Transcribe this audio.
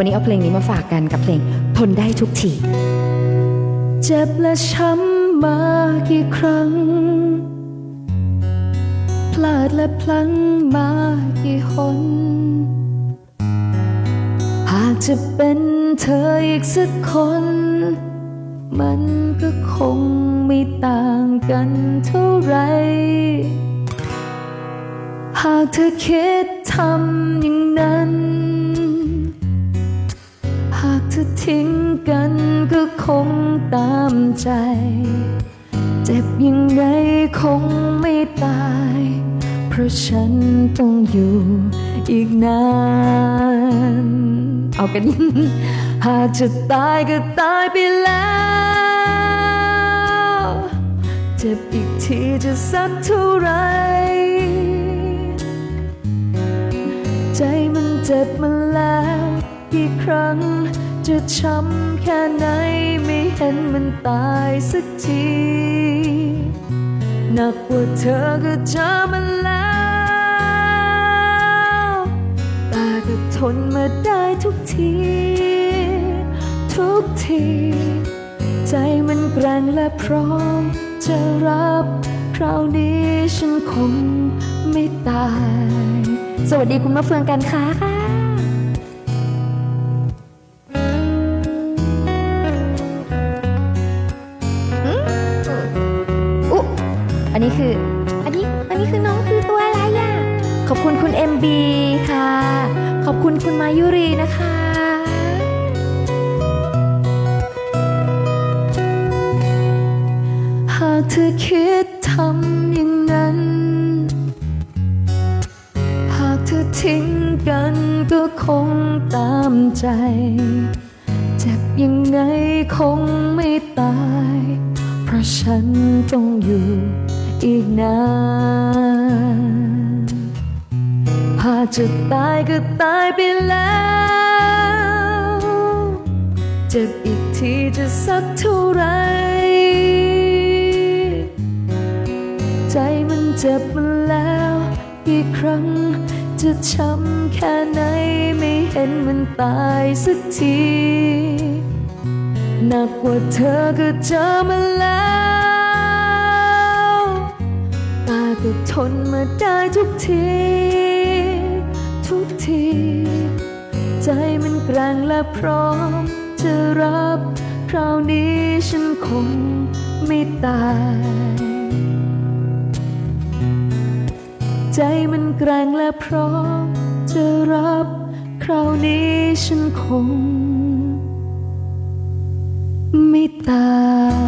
วันนี้เอาเพลงนี้มาฝากกันกับเพลงทนได้ทุกทีเจ็บและช้ำมากี่ครั้ง พลาดและพลั้งมากี่หน หากจะเป็นเธออีกสักคน มันก็คงไม่ต่างกันเท่าไร หากเธอคิดทำอย่างนั้น หาทิ้งกันก็คงตามใจ เจ็บยังไงคงไม่ตาย เพราะฉันต้องอยู่อีกนาน เอากัน หากจะตายก็ตายไปแล้ว เจ็บอีกทีจะสักเท่าไรใจมันเจ็บมาแล้วกี่ครั้ง จะช้ำแค่ไหนไม่เห็นมันตายสักทีหนักกว่าเธอก็เจอมาแล้วแต่ก็ทนมาได้ทุกที ทุกที ใจมันแกร่งและพร้อม จะรับคราวนี้ฉันคงไม่ตาย สวัสดีคุณมะเฟืองกันค่ะ คือ อันนี้ อันนี้คือน้องคือตัวอะไรอะ ขอบคุณคุณ MB ค่ะ ขอบคุณคุณมายุรีนะคะหากเธอคิดทำอย่างนั้น หากเธอทิ้งกันก็คงตามใจ เจ็บยังไงคงไม่ตาย เพราะฉันต้องอยู่ อีกนานหากจะตายก็ตายไปแล้ว เจ็บอีกทีจะสักเท่าไร ใจมันเจ็บมาแล้วกี่ครั้งจะช้ำแค่ไหนไม่เห็นมันตายสักที หนักกว่าเธอก็เจอมาแล้ว ก็ทนมาได้ทุกที ทุกที ใจมันแกร่งและพร้อม จะรับคราวนี้ฉันคงไม่ตาย ใจมันแกร่งและพร้อม จะรับคราวนี้ฉันคง ไม่ตาย